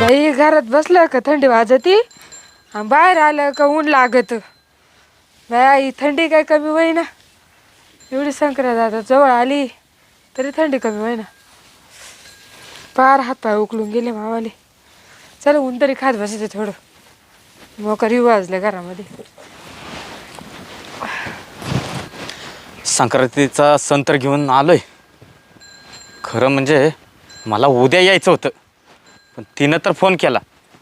बाई घरात बसलं का थंडी वाजती? बाहेर आलं का ऊन लागत. बाई थंडी काय कमी होईना. एवढी संक्रांत आता जवळ आली तरी थंडी कमी होईना. पार हात पाय उकलून गेले मावाले चल ऊन तरी खात बसायचं थोडं. मोकर येऊ वाजले घरामध्ये. संक्रांतीचा सण तर घेऊन आलोय. खरं म्हणजे मला उद्या यायचं होतं. पण तिनं तर फोन केला.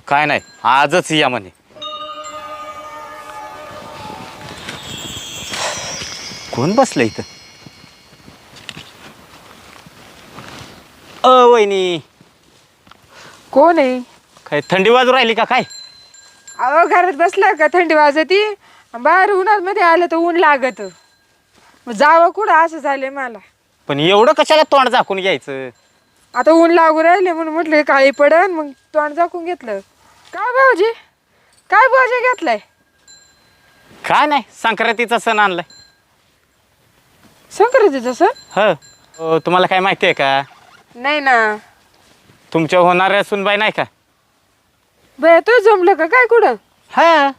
काय नाही आजच या म्हणे. कोण बसलं इथं? अ वहिनी. कोण आहे? काय थंडी वाजू राहिली का काय? अहो घरात बसला का थंडी वाजती? बाहेर उन्हात मध्ये आलं तर ऊन लागत. मग जावं कुठं? असं झालंय मला. पण एवढं कशाला तोंड झाकून घ्यायचं? आता ऊन लागू राहिले म्हणून म्हटलं काळी पडन मग तोंड झाकून घेतलं. काय भाऊजी? काय भाऊजी घेतलाय? काय नाही संक्रांतीचा सण आणलाय. संक्रांतीचं सण? ह. अ, तुम्हाला काय माहिती आहे का? नाही ना. तुमच्या होणाऱ्या सुनबाई नाही का? बया तो जमलं का? काय कुठं? हा.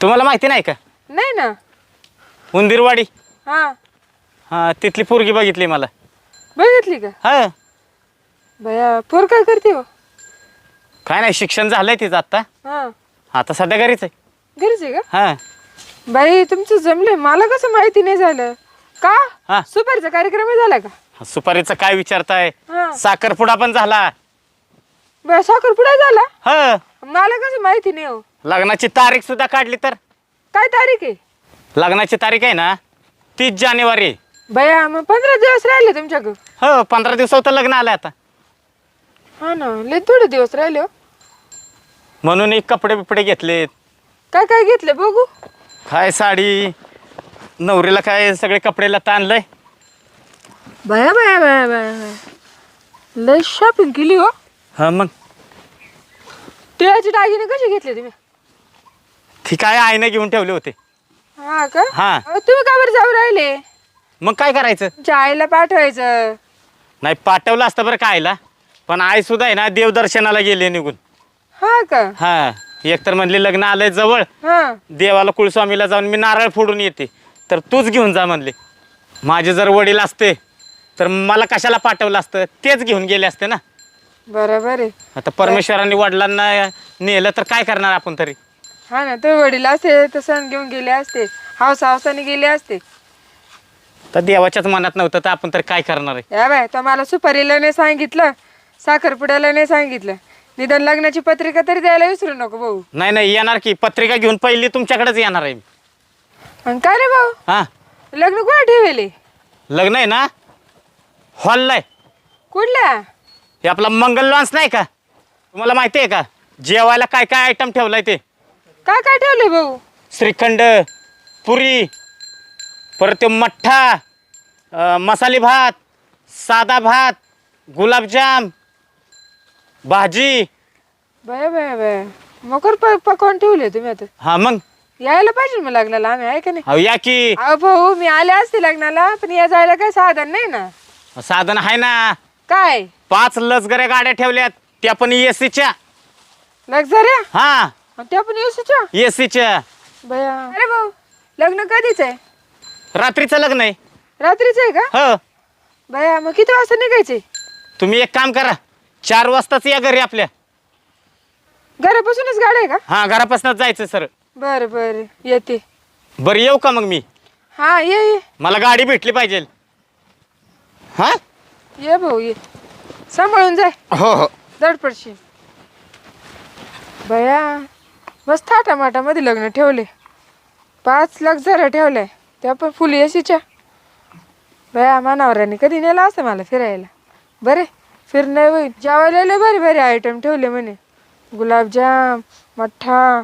तुम्हाला माहिती नाही का? नाही ना. उंदीरवाडी. हा. हा तिथली पोरगी बघितली मला. बघितली का? हा. बया पोर काय करते हो? काय नाही शिक्षण झालंय तिचं आता. हा. आता सध्या घरीच आहे. घरीच आहे का? हा. बाई तुमचं जमलंय. मला कसं माहिती नाही झालं. का? हा. सुपारीचा कार्यक्रम झाला का? सुपारीचं काय विचारताय? हा. साखरपुडा पण झाला. बया साखरपुडा झाला? ह. मला कसं माहिती नाही हो. लग्नाची तारीख सुद्धा काढली तर. काय तारीख आहे? लग्नाची तारीख आहे ना तीस जानेवारी. बया मग पंधरा दिवस राहिले तुमच्याकडं. हो पंधरा दिवसावर लग्न आलं आता. हा ना लय थोडे दिवस राहिले हो. म्हणून एक कपडे बिपडे घेतलेत. काय काय घेतलं बघू? काय साडी नवरीला काय सगळे कपडे लता आणलंय. बया बया बया बया बया. लय शॉपिंग केली हो. हा मग? तिळाची दागिने कसे घेतले तुम्ही? ती काय आईने घेऊन ठेवले होते. हा का? हा. अहो, तुम्ही का बरं जाऊ राहिले? मग काय करायचं? तुमच्या आईला पाठवायचं. नाही पाठवलं असतं बरं का आईला. पण आई सुद्धा आहे ना देवदर्शनाला गेले निघून. हा का? हा एकतर म्हणली लग्न आलंय जवळ. हा. देवाला कुलस्वामीला जाऊन मी नारळ फोडून येते. तर तूच घेऊन जा म्हणले. माझे जर वडील असते तर मला कशाला पाठवलं असतं? तेच घेऊन गेले असते ना. बरोबर आहे. आता परमेश्वरांनी वडिलांना नेलं तर काय करणार आपण तरी? हा ना तो वडील असते तर सण घेऊन गेले असते हावस हावसाने गेले असते. तर देवाच्याच मनात नव्हतं तर आपण तरी काय करणार आहे? या बाय तर मला सुपारीला नाही सांगितलं साखरपुड्याला नाही सांगितलं. निदान लग्नाची पत्रिका तरी द्यायला विसरू नको भाऊ. नाही नाही येणार की. पत्रिका घेऊन पहिली तुमच्याकडेच येणार आहे मी. आणि काय रे भाऊ? हां. लग्न कुठे ठेवले? लग्न आहे ना? हॉलला आहे. कुठल्या हे आपला मंगल लॉन्स नाही का? तुम्हाला माहिती आहे का? जेवायला काय काय आयटम ठेवलाय ते? काय काय ठेवले भाऊ? श्रीखंड पुरी परत ते मठ्ठा अं, मसाले भात साधा भात गुलाबजाम भाजी. Bye bye bye. मकर प- पकवान ठेवले तुम्ही आता. हा मग? यायला पाहिजे मग लग्नाला आम्ही आहे का नाही? अहो या की. अहो भाऊ मी आले असते लग्नाला पण या जायला काय साधन नाही ना. साधन आहे ना. काय? पाच लसगऱ्या गाड्या ठेवल्यात त्या पण एसीच्या लक्झऱ्या हा. त्या पण येऊच्या एसीच्या बया. अरे भाऊ लग्न कधीच आहे? रात्रीचं लग्न आहे. रात्रीच आहे का? हो. बया मग किती वाजता निघायचे? तुम्ही एक काम करा. चार वाजताच या घरी आपल्या. घरापासूनच गाडी आहे का? हा घरापासूनच जायचं सर. बरं बरं. येते. बरं येऊ का मग मी? हा ये ये. मला गाडी भेटली पाहिजे. हा? ये भाऊ ये. सांभाळून जाय. हो हो. दडपडशी. बया मस्त थाटामाटामध्ये लग्न ठेवले. पाच लाख जरा ठेवले त्या पण फुली अशीच्या. बया मानावरांनी कधी नेला असं मला फिरायला? बरे फिरणं होईल जेवायला बरे बरे आयटम ठेवले म्हणे. गुलाबजाम मठ्ठा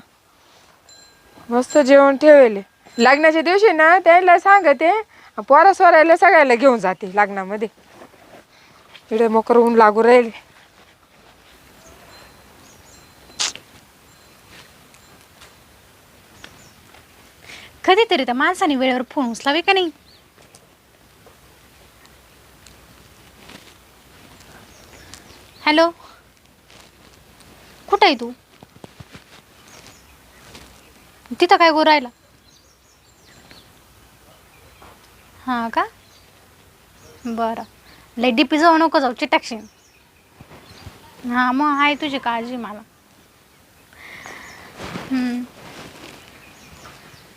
मस्त जेवण ठेवले. लग्नाच्या दिवशी ना त्यांना सांगते पोरा सोरायला सगळ्याला घेऊन जाते लग्नामध्ये. इकडे मोकर ऊन लागू राहिले. कधीतरी त्या माणसाने वेळेवर फोन उचलावे का नाही? हॅलो? कुठं आहे तू? तिथं काय करू राहिला? हां का? बरं. लय डीपी जाऊ नको जाऊ चिटाक्षी हां मग आहे तुझी काळजी मला.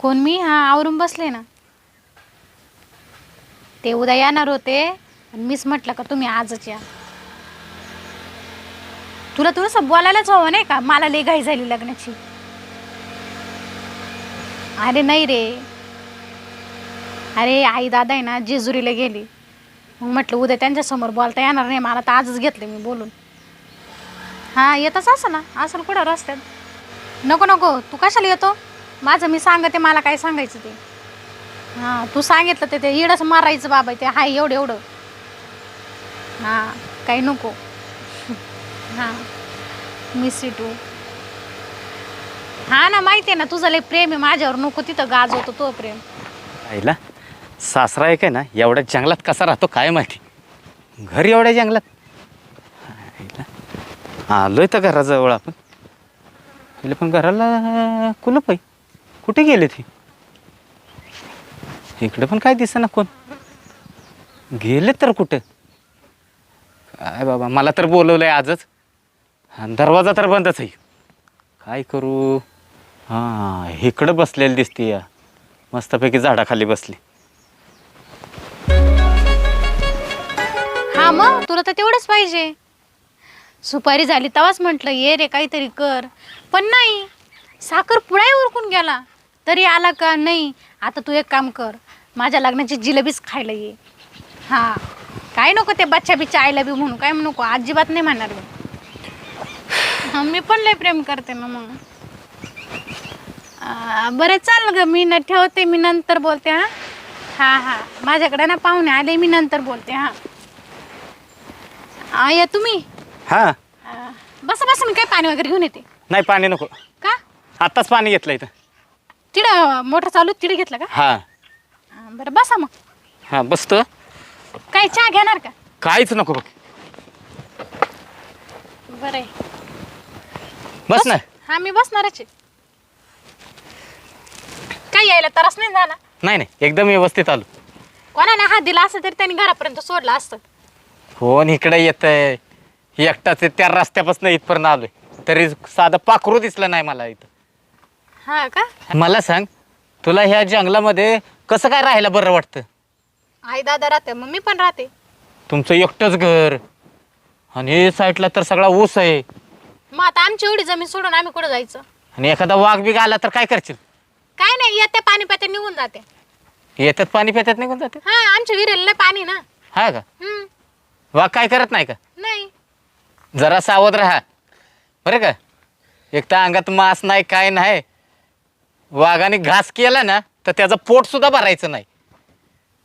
कोण? मी? हा आवरून बसले ना. ते उद्या येणार होते. आणि मीच म्हटलं का तुम्ही आजच या. तुला थोडंसं बोलायलाच हवं नाही का? मला लई घाई झाली लग्नाची. अरे नाही रे. अरे आई दादा आहे ना जेजुरीला गेली. मग म्हटलं उद्या त्यांच्यासमोर बोलता येणार नाही. मला तर आजच घेतलं मी बोलून. हां येतच असं ना. असं कुठं रस्त्यात. नको नको. तू कशाला येतो? माझं मी सांगते मला काय सांगायचं ते. हां तू सांगितलं ते ते इडच मारायचं बाबा ते हाय एवढं एवढं. हां काही नको. हां मी टू हां ना माहिती आहे ना तुझं लय प्रेम आहे माझ्यावर नको तिथं गाज होतो तो प्रेम. आईला सासरा आहे काय ना एवढ्या जंगलात कसा राहतो काय माहिती? घर एवढ्या जंगलात. आईला आलोय तर घराजवळ आपण. तिला पण घराला कुलप आहे. कुठे गेले ती? इकडे पण काय दिसेना कोण? गेले तर कुठं? काय बाबा मला तर बोलवलंय आजच. आणि दरवाजा तर बंदच आहे. काय करू? हां इकडं बसलेली दिसते या. मस्तपैकी झाडाखाली बसली. हा मग तुला तर तेवढंच पाहिजे. सुपारी झाली तेव्हाच म्हटलं ये रे काहीतरी कर. पण नाही साखर पुढाही उरकून गेला. तरी आला का? नाही. आता तू एक काम कर. माझ्या लग्नाची जिलेबीच खायला ये. हां. काय नको ते बच्चा बिच्चा आयला बी म्हणू. काय नको? अजिबात नाही म्हणणार मी. हां मी पण लय प्रेम करते ना मग. बरं चाल ग मी न ठेवते मी नंतर बोलते हां. हां हां. माझ्याकडे ना पाहुणे आले मी नंतर बोलते हां. या तुम्ही? हां. बसा बसा मी काय पाणी वगैरे घेऊन येते? नाही पाणी नको. का? आत्ताच पाणी घेतलं इथं. तिकडं मोटर चालू तिकडे घेतलं का? हां. आ, बरं बसा मग. हां बसतो. काय चहा घेणार का? काहीच नको बघ. बरं आहे. बस ना. हा मी बसणारच आहे. काय यायला तरच नाही झाला? नाही नाही एकदम व्यवस्थित आलो. कोणाने हात दिला असतं तरी त्यांनी घरापर्यंत सोडलं असतं. कोण इकडे येत आहे एकटाच आहे, त्या रस्त्यापासून इथपर्यंत आलोय. तरी साधं पाखरू दिसलं नाही मला इथं. हा का? मला सांग तुला ह्या जंगलामध्ये कसं काय राहायला बरं वाटतं? आई दादा राहते मग मी पण राहते. तुमचं एकटंच घर आणि साईडला तर सगळा ऊस आहे. मग आता आमची एवढी जमीन सोडून आम्ही कुठं जायचं? आणि एखादा वाघ बिग आला तर काय करशील? काय नाही येते पाणी पिते निघून जाते. येतात पाणी पितात निघून जाते? हा आमच्या विहिरीला नाही पाणी ना. हा का? हम्म, वाघ काय करत नाही का? नाही. जरा सावध राहा. बरं का? एक तर अंगात मांस नाही काय नाही. वाघाने घास केला ना तर त्याचं पोट सुद्धा भरायचं नाही.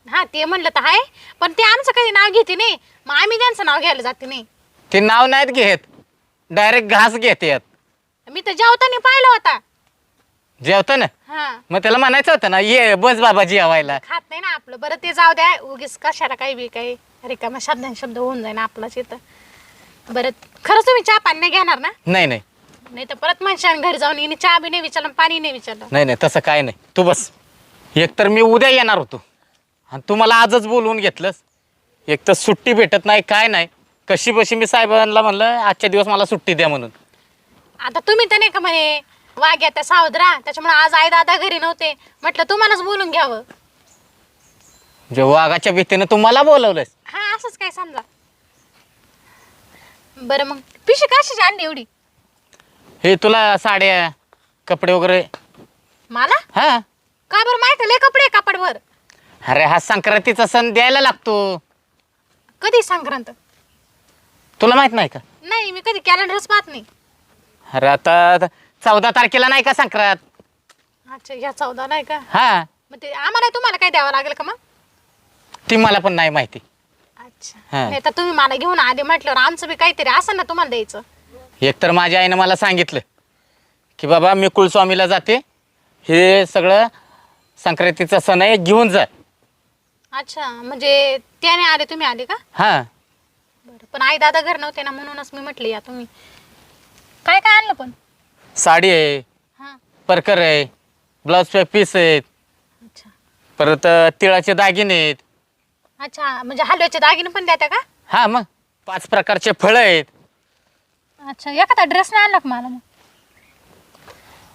हा ते म्हणलं तर आहे पण ते आमचं कधी नाव घेते नाही. मग आम्ही त्यांचं नाव घ्यायला जाते नाही. ते नाव नाहीत घेत. डायरेक्ट घास घेतात. मी तर जेवताना पाहिलं होता. जेवतं ना हा. मग त्याला म्हणायचं होतं ना ये बस बाबा जेवायला. खात नाही ना आपलं. बरं ते जाऊ द्या. उगीच कशाला काही बी काही रिकामा शब्द शब्द होऊन जाईन आपलाच इथं. बरं खरंच तुम्ही चहा पाणी नाही घेणार ना? नाही नाही. नाही तर परत म्हणशान घरी जाऊन हिने चहा बी नाही विचारलं पाणी नाही विचारलं. नाही नाही तसं काय नाही. तू बस. एक तर मी उद्या येणार होतो. आणि तू मला आजच बोलवून घेतलंस. एक तर सुट्टी भेटत नाही काय नाही. कशी बशी मी साहेबांना म्हणलं आजच्या दिवस मला सुट्टी द्या म्हणून. आता तुम्ही तर नाही का म्हणे वाघ त्या सावधरा त्याच्यामुळे आज आई दादा घरी नव्हते. म्हटलं तुम्हालाच बोलून घ्यावं. जे वाघाच्या भीतीनं तू मला बोलवलंस हा असंच काय समजा. बरं मग पिशी कशाची आणली एवढी? हे तुला साड्या कपडे वगैरे? मला? हा. का बरं? माहिती लय कपडे आहे कपाटवर अरे हा संक्रांतीचा सण द्यायला लागतो. कधी संक्रांत? तुला माहीत नाही का? नाही मी कधी कॅलेंडरच पाहत नाही. अरे आता चौदा तारखेला नाही का संक्रांत? अच्छा या चौदा नाही का? हा. मग ते आम्हाला तुम्हाला काय द्यावं लागेल का मग? ती मला पण नाही माहिती. अच्छा. हा. नाही तर तुम्ही मला घेऊन आले म्हटल्यावर आमचं बी काहीतरी असं ना तुम्हाला द्यायचं. एकतर माझ्या आईनं मला सांगितलं की बाबा मी कुलस्वामीला जाते. हे सगळं संक्रांतीचा सण आहे घेऊन जा. अच्छा म्हणजे त्याने आले तुम्ही आले का? हां. बरं पण आई दादा घर नव्हते ना म्हणूनच मी म्हटले या तुम्ही. काय काय आणलं पण? साडी आहे हां. परकर आहे ब्लाऊज पीस आहेत. अच्छा. परत अं, तिळाचे दागिने आहेत. अच्छा म्हणजे हलव्याचे दागिने पण देता का? हा मग. पाच प्रकारचे फळं आहेत. अच्छा एखादा ड्रेस नाही आणला का मला मग?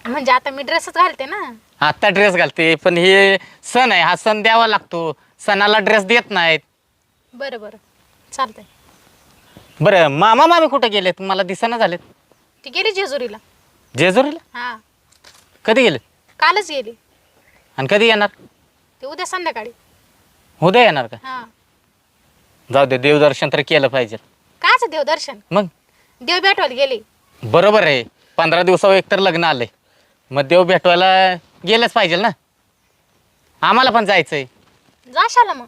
म्हणजे आता मी ड्रेसच घालते ना. आत्ता ड्रेस घालते पण हे सण आहे हा सण द्यावा लागतो. सणाला ड्रेस देत नाहीत. बरं बरं. चालतंय. बरं मामा मामी कुठे गेलेत? मला दिसेना झालेत. ती गेली जेजुरीला. जेजुरीला? हां. कधी गेलेत कालच गेली. आणि कधी येणार? ते उद्या संध्याकाळी. उद्या येणार का? हां. जाऊ दे देवदर्शन तर केलं पाहिजे. कायच देवदर्शन? मग? देव भेटवायला गेली. बरोबर आहे. पंधरा दिवसावर एकतर लग्न आलंय. मग देव भेटवायला गेलंच पाहिजे ना? आम्हाला पण जायचंय. जाशाला मग.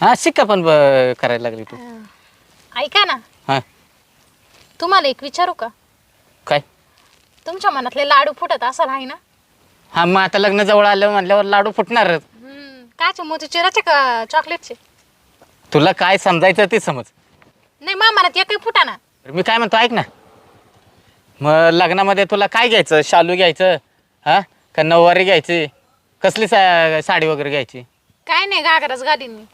हा शिक्का पण ब- करायला लागली तू. ऐका ना. हा. तुम्हाला एक विचारू का? काय? तुमच्या मनातले लाडू फुटत असाल आहे ना? हा मग आता लग्न जवळ आलं म्हणल्यावर लाडू फुटणारच. हम्म, कायचे मोतीचुराचे का चॉकलेटचे? तुला काय समजायचं ते समज. नाही मा मनात एकही फुटा ना. मी काय म्हणतो ऐक ना. मग लग्नामध्ये तुला काय घ्यायचं? शालू घ्यायचं हा? का नऊवारी घ्यायची? कसली सा साडी वगैरे घ्यायची? काय नाही घागराच घालीन मी.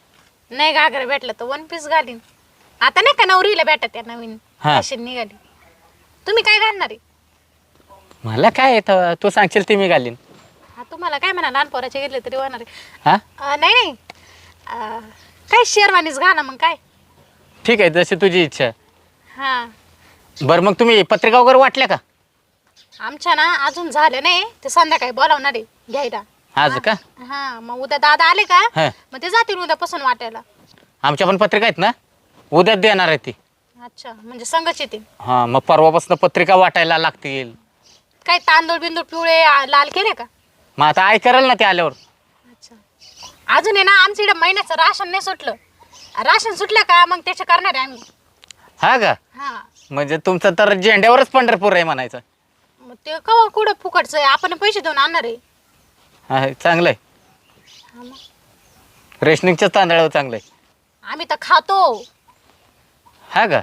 नाही घागरा भेटला तर वन पीस घालीन. आता नाही का नवरीला भेटत त्या नवीन हा. फॅशन निघाली. तुम्ही काय घालणार आहे? मला काय येतं तू सांगशील ते मी घालीन. हा तुम्हाला काय म्हणा लहान पोराचे घेतले तरी होणार आहे. हा? अं, नाही नाही. अं, काय शेरवानीच घाला मग काय? ठीक आहे जशी तुझी इच्छा हा. बरं मग तुम्ही पत्रिका वगैरे वाटल्या का? आमच्या ना अजून झालं नाही ते संध्याकाळी बोलावणार आहे घ्यायला. आज का? हा मग उद्या दादा आले का? हा. मग ते जातील उद्यापासून वाटायला. आमच्या पण पत्रिका आहेत ना? उद्याच देणार आहे ती. अच्छा म्हणजे संघच येतील. हां मग परवापासून पत्रिका वाटायला लागतील. काय तांदूळ बिंदूळ पिवळे आ, लाल केले का? मग आता करेल ना ते आल्यावर. अजून आहे ना आमच्या इकडं महिन्याचं राशन नाही सुटलं. राशन सुटलं का मग त्याचे करणार आहे आम्ही. हा का? हा. म्हणजे तुमचं तर झेंड्यावरच पंढरपूर आहे म्हणायचं. मग ते कवा कुठं फुकटचं आहे? आपण पैसे देऊन आणणार आहे. हा हे चांगलं आहे हा मग. रेशनिंगच्या तांदळावर चांगलं आहे आम्ही तर खातो. हा का?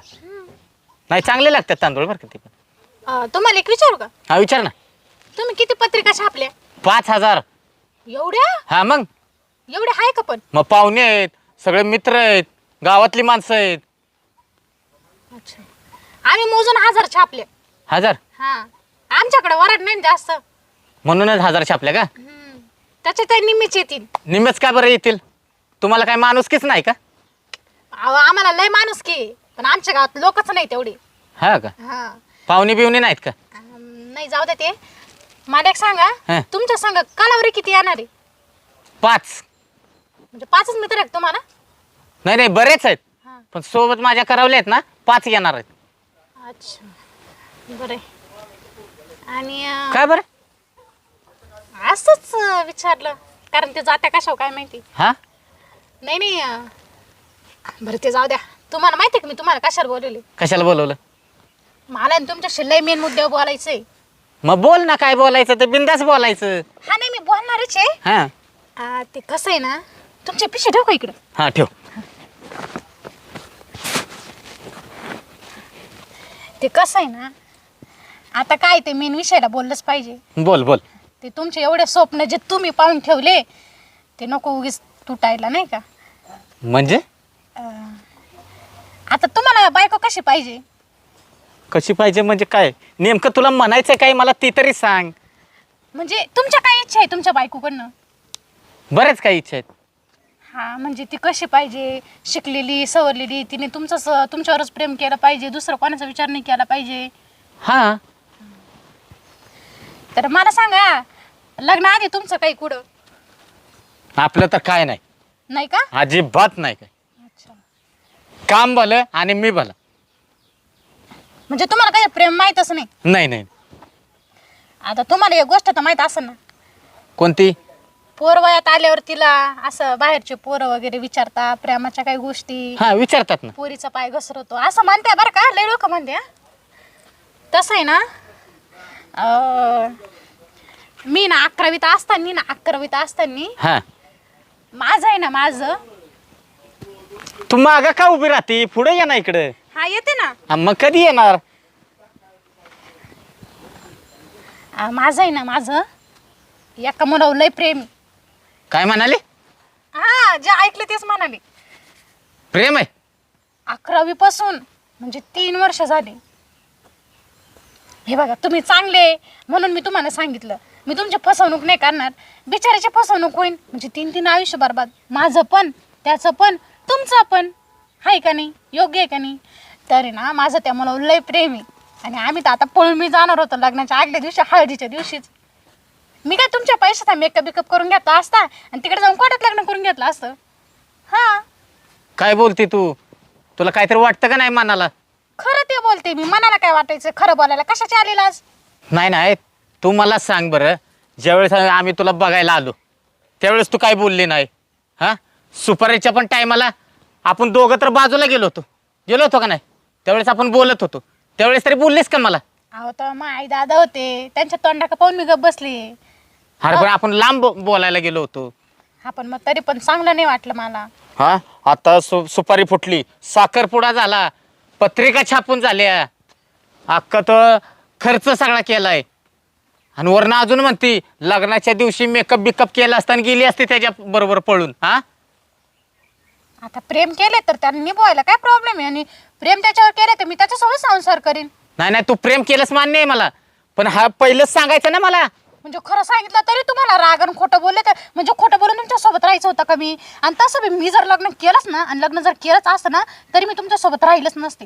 नाही चांगले लागतात तांदूळ बरं का ते पण. अं, तुम्हाला एक विचारू का? हा विचार ना. तुम्ही किती पत्रिका छापल्या? पाच हजार. एवढ्या? हा मग. एवढ्या आहे का पण? मग पाहुणे आहेत सगळे मित्र आहेत गावातली माणसं आहेत. अच्छा. आम्ही मोजून हजार छापले हजार? हा. आमच्याकडे वराड नाही ना जास्त. म्हणूनच हजार छापल्या का? हम्म. त्याचे ते निम्मीच येतील. निम्मेच का बरं येतील? तुम्हाला काय माणुसकीच नाही का? अहो, आम्हाला लय माणूस की पण आमच्या गावात लोकच नाही तेवढे. हा का? हा. पाहुणे बिवणे नाहीत का? नाही जाऊ दे ते. मला एक सांगा हा. तुमच्या संघ कालावरी किती येणार आहे? पाच. म्हणजे पाचच मित्र आहेत तुम्हाला? नाही नाही बरेच आहेत. हा. पण सोबत माझ्या करावले आहेत ना पाच येणार आहेत. अच्छा. बरं. आणि अं, काय बरं? असंच अं, विचारलं. कारण ते जात्या कशावर काय माहिती? हा? नाही नाही अं, बरं ते जाऊ द्या. तुम्हाला माहिती आहे का मी तुम्हाला कशावर बोलवले? कशाला बोलवलं? मला ना तुमच्याशी लय मेन मुद्द्यावर बोलायचं आहे मग बोल ना काय बोलायचं ते बिंदास बोलायचं. हा नाही मी बोलणारच आहे. हा. ते कसं आहे ना तुमचे पिशे ठेव का इकडं? हा ठेव. ते कसं आहे ना आता काय ते मेन विषयाला बोललंच पाहिजे. बोल बोल. ते तुमचे एवढे स्वप्न जे तुम्ही पाहून ठेवले ते नको उगीच तुटायला नाही का? म्हणजे? अं, आता तुम्हाला बायको कशी पाहिजे? कशी पाहिजे म्हणजे काय? नेमकं तुला म्हणायचं काय मला ती तरी सांग. म्हणजे तुमच्या काय इच्छा आहे तुमच्या बायकोकडनं? बरेच काही इच्छा आहेत. हा म्हणजे ती कशी पाहिजे? शिकलेली सवरलेली तिने तुमचं स- तुमच्यावरच प्रेम केलं पाहिजे दुसरं कोणाचा विचार नाही केला पाहिजे? हा. तर मला सांगा लग्नाआधी तुमचं काही कुठं? आपलं तर काय नाही. नाही का? अजिबात नाही काय अच्छा. काम भलं आणि मी भलं. म्हणजे तुम्हाला काही प्रेम माहीतच नाही? नाही नाही. आता तुम्हाला एक गोष्ट तर माहीत असेल ना. कोणती? पोर वयात आल्यावर तिला असं बाहेरचे पोरं वगैरे विचारता प्रेमाच्या काही गोष्टी. हा विचारतात ना. पोरीचा पाय घसरतो. असं म्हणते बरं का लय लोक म्हणते. तसं आहे ना अं, मी ना अकरावीत असताना ना अकरावीत असताना हा. माझं आहे ना माझं. तू मागा का उभी राहते? पुढे ये ना इकडं. हा येते ना. हा, मग कधी येणार? आ, माझं आहे ना माझं. एका मुलावर लय प्रेम आहे. काय म्हणाले? हा जे ऐकलं तेच म्हणाले प्रेम आहे. अकरावी पासून म्हणजे तीन वर्ष झाली. हे बघा तुम्ही चांगले म्हणून मी तुम्हाला सांगितलं. मी तुमची फसवणूक नाही करणार. बिचाराची फसवणूक होईल म्हणजे तीन तीन आयुष्य बरबाद. माझं पण त्याचं पण तुमचं पण. आहे का नाही? योग्य आहे का नाही? तरी ना माझं त्या मला लय प्रेम आहे. आणि आम्ही तर आता पळून मी जाणार होतो लग्नाच्या आदल्या दिवशी हळदीच्या दिवशीच. मी काय तुमच्या पैशाचा मेकअप बिकअप करून घेतला असता? आणि तिकडे जाऊन कोर्टात लग्न करून घेतलं असतं? हां. काय बोलते तू? तुला काहीतरी वाटतं का नाही मनाला? खरं ते बोलते मी. मनाला काय वाटायचं? खरं बोलायला कशाची आलेला आज? नाही नाही. तू मला सांग बरं. ज्यावेळेस आम्ही तुला बघायला आलो त्यावेळेस तू काय बोलली नाही. हां? सुपारीच्या पण टायमाला आपण दोघं तर बाजूला गेलो होतो. गेलो होतो का नाही? त्यावेळेस आपण बोलत होतो. त्यावेळेस तरी बोललीस का मला? अहो तर मग आई दादा होते. त्यांच्या तोंडाका पाहून मी गप बसली. अरे पण आपण लांब बोलायला गेलो होतो. हा पण मग तरी पण चांगलं नाही वाटलं मला. हा? आता सु सुपारी फुटली. साखरपुडा झाला. पत्रिका छापून झाल्या. अख्खा तर खर्च सगळा केलाय. आणि वरनं अजून म्हणती लग्नाच्या दिवशी मेकअप बिकअप केला असताना गेली असते त्याच्या बरोबर पळून. हा? आता प्रेम केले तर त्यांनी निभवायला काय प्रॉब्लेम आहे? आणि प्रेम त्याच्यावर केले तर मी त्याच्यासोबत संसार करीन. नाही नाही तू प्रेम केलंच मान्य आहे मला. पण हा पहिलंच सांगायचं ना मला. म्हणजे खरं सांगितलं तरी तुम्हाला राग आणि खोटं बोलले तर म्हणजे खोटं बोलून तुमच्यासोबत राहायचं होतं का मी? आणि तसं बी मी जर लग्न केलंच ना आणि लग्न जर केलंच असतं ना तरी मी तुमच्यासोबत राहीलच नसते.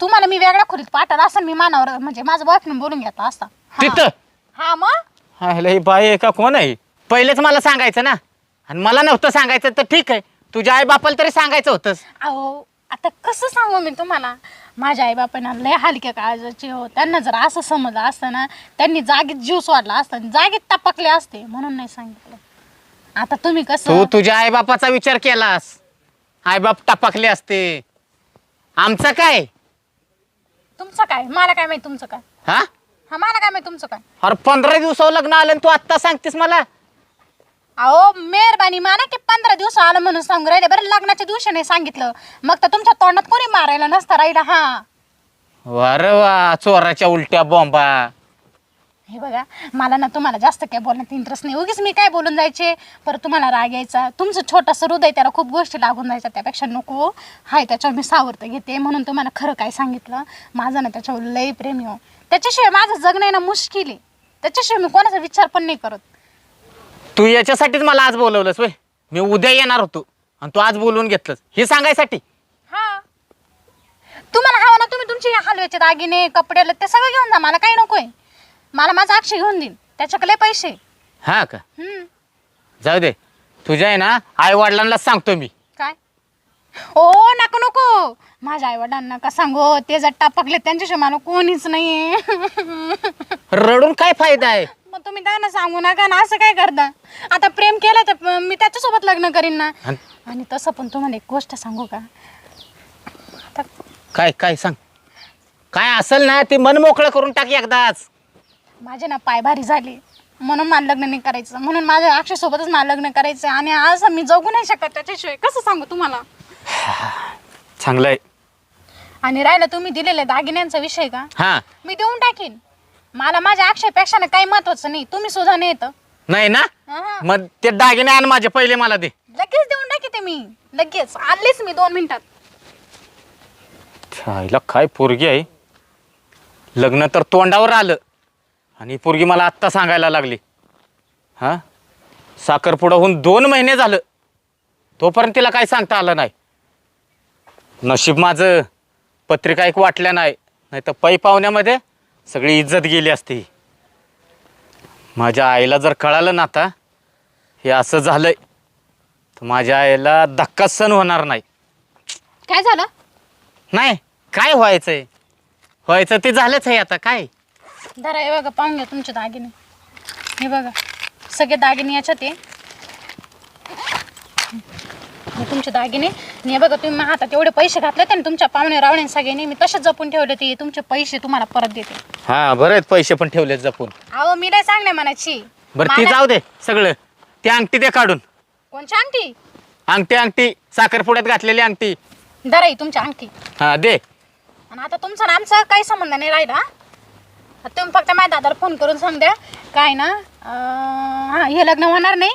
तुम्हाला मी वेगळ्या खोलीत पाठवलं असं मी मानावर म्हणजे माझं बॉयफ्रेंड बोलून घेतला असता हा. तिथं? हा मग? हा ही बाई आहे का? कोण आहे? पहिलेच मला सांगायचं ना. आणि मला नव्हतं सांगायचं तर ठीक आहे. तुझ्या आई बापाला तरी सांगायचं होतंच. अहो आता कसं सांगू मी तुम्हाला? माझ्या आईबापांना लय हलक्या काळजाचे हो. त्यांना जर असं समजलं असतं ना त्यांनी जागीत जीव सोडला असता आणि जागीत टपकले असते म्हणून नाही सांगितलं. आता तुम्ही तू कसं तुझ्या आईबापाचा विचार केलास. आईबाप टपकले असते. आमचं काय? तुमचं काय? मला काय माहिती तुमचं काय? हा? हा मला काय माहिती तुमचं काय? अरे पंधरा दिवसावर लग्न आलं आणि तू आत्ता सांगतेस मला? अहो मेहरबानी माना की पंधरा दिवस आलं म्हणून सांगू राहिले. बरं लग्नाच्या दिवशी नाही सांगितलं. मग तर तुमच्या तोंडात कोणी मारायला नसतं राहिलं हा. वर वा चोराच्या उलट्या बॉम्बा हे बघा मला ना तुम्हाला जास्त काय बोलण्यात इंटरेस्ट नाही. उगीच मी काय बोलून जायचे? परत तुम्हाला राग यायचा. तुमचं छोटंसं हृदय त्याला खूप गोष्टी लागून जायच्या. त्यापेक्षा नको. हाय त्याच्यावर मी सावरत घेते म्हणून तुम्हाला खरं काय सांगितलं. माझं ना त्याच्यावर लई प्रेम हो. त्याच्याशिवाय माझं जगणं आहे ना मुश्किल आहे. त्याच्याशिवाय मी कोणाचा विचार पण नाही करत. तू याच्यासाठीच मला आज बोलवलंस वय. मी उद्या येणार होतो आणि तू आज बोलवून घेतलंस. हे सांगायसाठी. हा. तुम्हाला हवं ना तुम्ही तुमचे हलव्याचे दागिने कपडे ते सगळं घेऊन जा. मला काही नकोय. मला माझा अक्षय घेऊन देईन. त्याच्याकडे पैसे हा का? हम्म, जाऊ दे. तुझ्या आहे ना आई वडिलांना सांगतो मी. काय? ओ नको नको. माझ्या आई वडिलांना का सांगू? ते जर टापकले त्यांच्याशिवाय मला कोणीच नाहीये. रडून काय फायदा आहे? मग तुम्ही त्यांना सांगू नका ना असं काय करता? आता प्रेम केलं तर मी त्याच्यासोबत लग्न करीन ना. आणि? आणि तसं पण तुम्हाला एक गोष्ट सांगू का? आता काय काय सांग? काय असेल ना ते मन मोकळं करून टाक एकदाच. माझे ना पाय भारी झाले. म्हणून मला लग्न नाही करायचं. म्हणून माझ्या अक्षयसोबतच मला लग्न करायचं आणि असं मी जगू नाही शकत त्याच्याशिवाय. कसं सांगू तुम्हाला? चांगलं आहे आणि राहिलं तुम्ही दिलेल्या दागिन्यांचा विषय का? हा. मी देऊन टाकीन. मला माझ्या अक्षयपेक्षा ना काही महत्वाचं नाही. तुम्ही सुद्धा नाही येतं नाही ना? हा. मग ते दागिने आण माझे पहिले मला दे. लगेच देऊन टाकीते मी. लगेच. आलेच मी दोन मिनिटात. छायला काय पोरगी आहे? लग्न तर तोंडावर आलं. आणि पोरगी मला आत्ता सांगायला लागली. हां? साखरपुडा होऊन दोन महिने झालं. तोपर्यंत तिला काय सांगता आलं नाही. नशीब माझं पत्रिका एक वाटल्या नाही. नाही तर पै पाहुण्यामध्ये सगळी इज्जत गेली असती. माझ्या आईला जर कळालं ना आता हे असं झालंय तर माझ्या आईला धक्काच सण होणार नाही. काय झालं? नाही काय व्हायचंय? व्हायचं ते झालंच आहे आता काय? धरा हे बघा पाहून घ्या तुमचे दागिने. हे बघा सगळे दागिने याच्यात आहे. तुमचे दागिने. आणि हे बघा तुम्ही माझ्या हातात एवढे पैसे घातले ते तुमच्या पाहुणे रावणे सगळ्यांनी मी तसेच जपून ठेवले ते तुमचे पैसे तुम्हाला परत देते. हा बरं आहेत पैसे पण ठेवलेत जपून. अहो मी नाही सांगणे म्हणायची बरं ती जाऊ दे सगळं. ते अंगठी दे काढून. कोणची आंटी अंगठी अंगठी. साखरपुड्यात घातलेली अंगठी. दरा ही तुमच्या आणखी हा दे. आणि आता तुमचा आणि आमचा काही संबंध नाही राहिला. हा? आता तुम्ही फक्त माझ्या दादाला फोन करून सांग द्या. काय ना? अं, हा हे लग्न होणार नाही.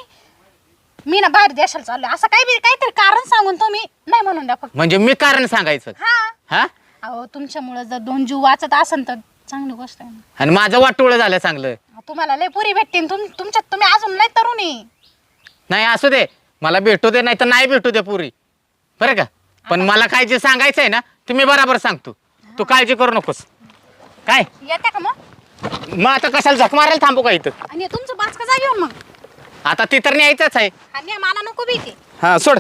मी ना बाहेर देशाला चाललोय. असं काही बी काहीतरी कारण सांगून तुम्ही नाही म्हणून द्या फक्त. म्हणजे मी कारण सांगायचं. हा. हा? अहो तुमच्यामुळं जर दोन जीव वाचत असेल तर चांगली गोष्ट आहे ना. आणि माझं वाटोळं झालं चांगलं. अहो, तुम्हाला लय पुरी भेटतील तुम तुमच्यात तुम्ही अजून लय तरुणी. नाही असू दे. मला भेटू दे नाही तर नाही भेटू दे पुरी. बरं का? पण मला काय जे सांगायचं आहे ना ते मी बराबर सांगतो. तू काळजी करू नकोस. काय? येते का मग? मग आता कशाला झक मारायला थांबू का इथं? आणि तुमचं बाच का जागी मग. आता ती तर न्यायचंच आहे. आणि मला नको भीती हा सोड.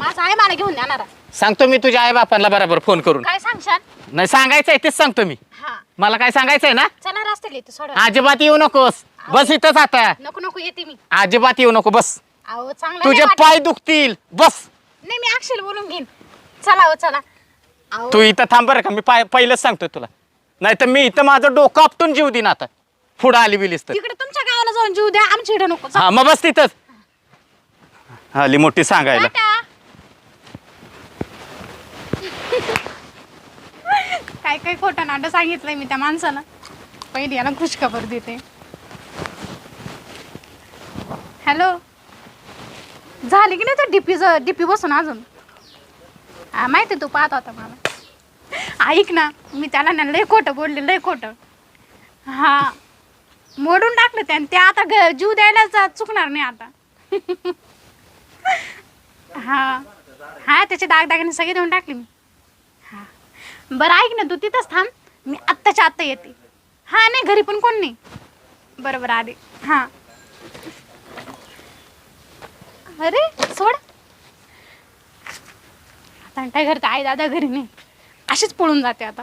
माझं आहे मला घेऊन जाणार. सांगतो मी तुझ्या आई बापांना बराबर फोन करून. काय सांगशाल? नाही सांगायचं आहे तेच सांगतो मी. हा. मला काय सांगायचं आहे ना? चला रस्त्याला येते सोडा. अजिबात येऊ नकोस. बस इथंच आता. नको नको येते मी. अजिबात येऊ नको बस. अहो चांगलं तुझे. पाय दुखतील. बस. नाही मी अक्षल बोलून घेईन. चला हो चला. अहो तू इथं थांब बरं का मी पाय पहिलंच सांगतोय तुला. नाही तर मी इथं माझं डोकं आपटून जीव देईन आता. पुढं आली बिलीस तर. तिकडे तुमच्या गावाला जाऊन जीव द्या आमच्या इकडे नको. हा मग बस तिथंच. आली मोठी सांगायला. टाटा. काय काय खोटं नाटं सांगितलंय मी त्या माणसाला. पहिली याला खुशखबर देते. हॅलो? झाली की नाही तर डीपी डीपी बसून अजून? हा माहिती तू पाहत होता मला. ऐक ना मी त्याला ना लय खोटं बोलले लय खोटं. हा. मोडून टाकलं त्याने. ते आता घ- जीव द्यायला चुकणार नाही आता. हा. हा त्याचे दागदागिने सगळे देऊन टाकले मी. हा. बरं ऐक ना तू तिथंच थांब. मी आत्ताच्या आत्ता येते. हा नाही घरी पण कोण नाही. बरं बरं हा हां. अरे सोड. आता काय तर आई दादा घरी नाही. अशीच पळून जाते आता.